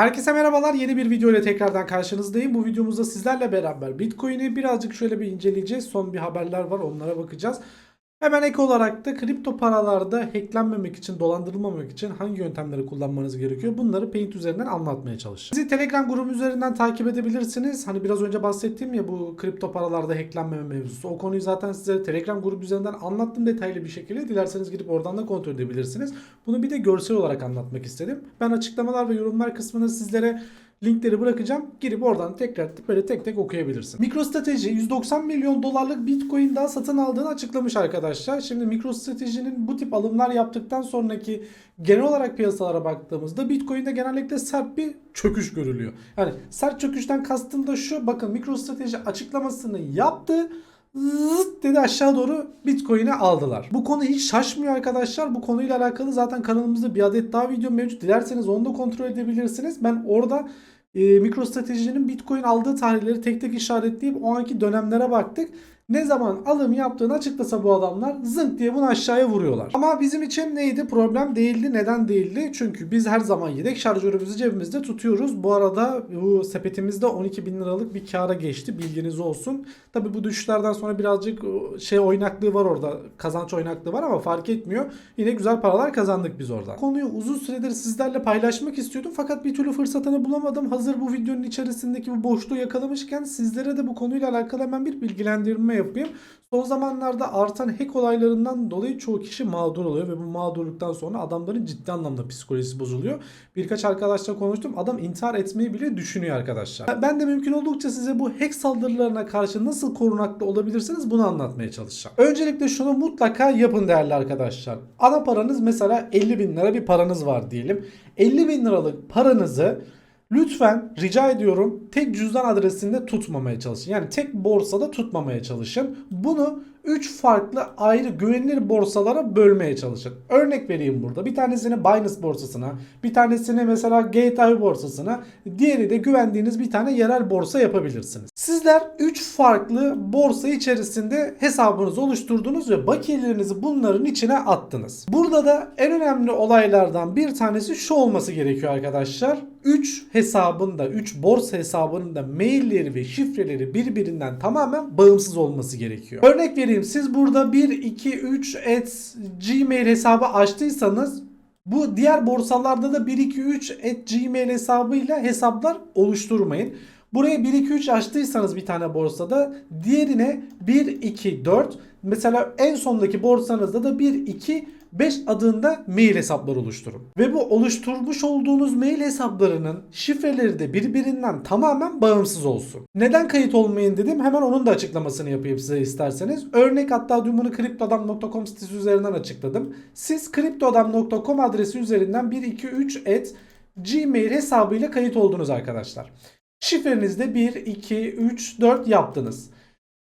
Herkese merhabalar. Yeni bir video ile tekrardan karşınızdayım. Bu videomuzda sizlerle beraber Bitcoin'i birazcık şöyle bir inceleyeceğiz. Son bir haberler var onlara bakacağız. Hemen ek olarak da kripto paralarda hacklenmemek için, dolandırılmamak için hangi yöntemleri kullanmanız gerekiyor? Bunları Paint üzerinden anlatmaya çalışacağım. Bizi Telegram grubu üzerinden takip edebilirsiniz. Hani biraz önce bahsettiğim ya bu kripto paralarda hacklenmeme mevzusu. O konuyu zaten size Telegram grubu üzerinden anlattım detaylı bir şekilde. Dilerseniz gidip oradan da kontrol edebilirsiniz. Bunu bir de görsel olarak anlatmak istedim. Ben açıklamalar ve yorumlar kısmına sizlere linkleri bırakacağım. Girip oradan tekrar böyle tek tek okuyabilirsin. MicroStrateji 190 milyon dolarlık Bitcoin daha satın aldığını açıklamış arkadaşlar. Şimdi MicroStrategy'nin bu tip alımlar yaptıktan sonraki genel olarak piyasalara baktığımızda Bitcoin'de genellikle sert bir çöküş görülüyor. Yani sert çöküşten kastım da şu. Bakın MicroStrateji açıklamasını yaptı zıt dedi aşağı doğru Bitcoin'e aldılar. Bu konu hiç şaşmıyor arkadaşlar. Bu konuyla alakalı zaten kanalımızda bir adet daha video mevcut. Dilerseniz onu da kontrol edebilirsiniz. Ben orada e, MicroStrategy'nin Bitcoin aldığı tarihleri tek tek işaretleyip o anki dönemlere baktık. Ne zaman alım yaptığını açıklasa bu adamlar zınk diye bunu aşağıya vuruyorlar. Ama bizim için neydi? Problem değildi. Neden değildi? Çünkü biz her zaman yedek şarjörümüzü cebimizde tutuyoruz. Bu arada bu sepetimizde 12 bin liralık bir kâra geçti. Bilginiz olsun. Tabi bu düşüşlerden sonra birazcık şey oynaklığı var orada. Kazanç oynaklığı var ama fark etmiyor. Yine güzel paralar kazandık biz orada. Konuyu uzun süredir sizlerle paylaşmak istiyordum. Fakat bir türlü fırsatını bulamadım. Hazır bu videonun içerisindeki bu boşluğu yakalamışken sizlere de bu konuyla alakalı hemen bir bilgilendirme yapayım. Son zamanlarda artan hack olaylarından dolayı çoğu kişi mağdur oluyor ve bu mağdurluktan sonra adamların ciddi anlamda psikolojisi bozuluyor. Birkaç arkadaşla konuştum. Adam intihar etmeyi bile düşünüyor arkadaşlar. Ben de mümkün oldukça size bu hack saldırılarına karşı nasıl korunaklı olabilirsiniz bunu anlatmaya çalışacağım. Öncelikle şunu mutlaka yapın değerli arkadaşlar. Ana paranız mesela 50 bin lira bir paranız var diyelim. 50 bin liralık paranızı Lütfen rica ediyorum tek cüzdan adresinde tutmamaya çalışın. Yani tek borsada tutmamaya çalışın. Bunu 3 farklı ayrı güvenilir borsalara bölmeye çalışın. Örnek vereyim burada. Bir tanesini Binance borsasına, bir tanesini mesela Gateway borsasına, diğeri de güvendiğiniz bir tane yerel borsa yapabilirsiniz. Sizler 3 farklı borsa içerisinde hesabınızı oluşturdunuz ve bakiyelerinizi bunların içine attınız. Burada da en önemli olaylardan bir tanesi şu olması gerekiyor arkadaşlar. 3 hesabında, 3 borsa hesabının da mailleri ve şifreleri birbirinden tamamen bağımsız olması gerekiyor. Örnek vereyim siz burada 1, 2, 3 et gmail hesabı açtıysanız bu diğer borsalarda da 1, 2, 3 et gmail hesabıyla hesaplar oluşturmayın. Buraya 1, 2, 3 açtıysanız bir tane borsada diğerine 1, 2, 4 mesela en sondaki borsanızda da 1, 2, 5 adında mail hesapları oluşturun. Ve bu oluşturmuş olduğunuz mail hesaplarının şifreleri de birbirinden tamamen bağımsız olsun. Neden kayıt olmayın dedim hemen onun da açıklamasını yapayım size isterseniz. Örnek hatta dün bunu kriptoadam.com sitesi üzerinden açıkladım. Siz kriptoadam.com adresi üzerinden 123 et Gmail hesabıyla kayıt oldunuz arkadaşlar. Şifrenizde 1, 2, 3, 4 yaptınız.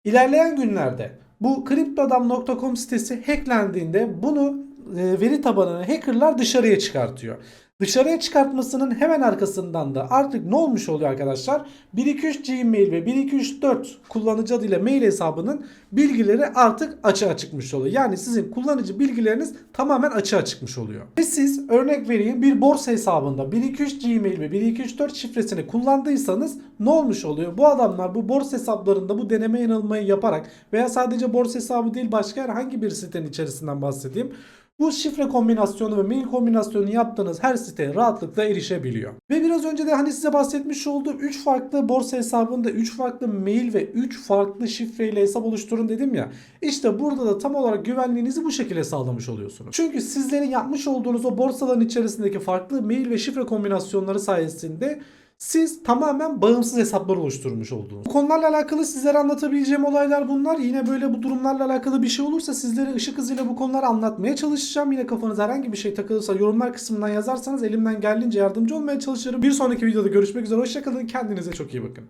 İlerleyen günlerde bu kriptoadam.com sitesi hacklendiğinde bunu veri tabanını hackerlar dışarıya çıkartıyor. Dışarıya çıkartmasının hemen arkasından da artık ne olmuş oluyor arkadaşlar? 123 Gmail ve 1234 kullanıcı adıyla mail hesabının bilgileri artık açığa çıkmış oluyor. Yani sizin kullanıcı bilgileriniz tamamen açığa çıkmış oluyor. Ve siz örnek vereyim bir borsa hesabında 123 Gmail ve 1234 şifresini kullandıysanız ne olmuş oluyor? Bu adamlar bu borsa hesaplarında bu deneme yanılmayı yaparak veya sadece borsa hesabı değil başka herhangi bir sitenin içerisinden bahsedeyim. Bu şifre kombinasyonu ve mail kombinasyonu yaptığınız her siteye rahatlıkla erişebiliyor. Ve biraz önce de hani size bahsetmiş olduğum 3 farklı borsa hesabında 3 farklı mail ve 3 farklı şifreyle hesap oluşturun dedim ya. İşte burada da tam olarak güvenliğinizi bu şekilde sağlamış oluyorsunuz. Çünkü sizlerin yapmış olduğunuz o borsaların içerisindeki farklı mail ve şifre kombinasyonları sayesinde siz tamamen bağımsız hesaplar oluşturmuş oldunuz. Bu konularla alakalı sizlere anlatabileceğim olaylar bunlar. Yine böyle bu durumlarla alakalı bir şey olursa sizlere ışık hızıyla bu konuları anlatmaya çalışacağım. Yine kafanıza herhangi bir şey takılırsa yorumlar kısmından yazarsanız elimden geldiğince yardımcı olmaya çalışırım. Bir sonraki videoda görüşmek üzere. Hoşçakalın. Kendinize çok iyi bakın.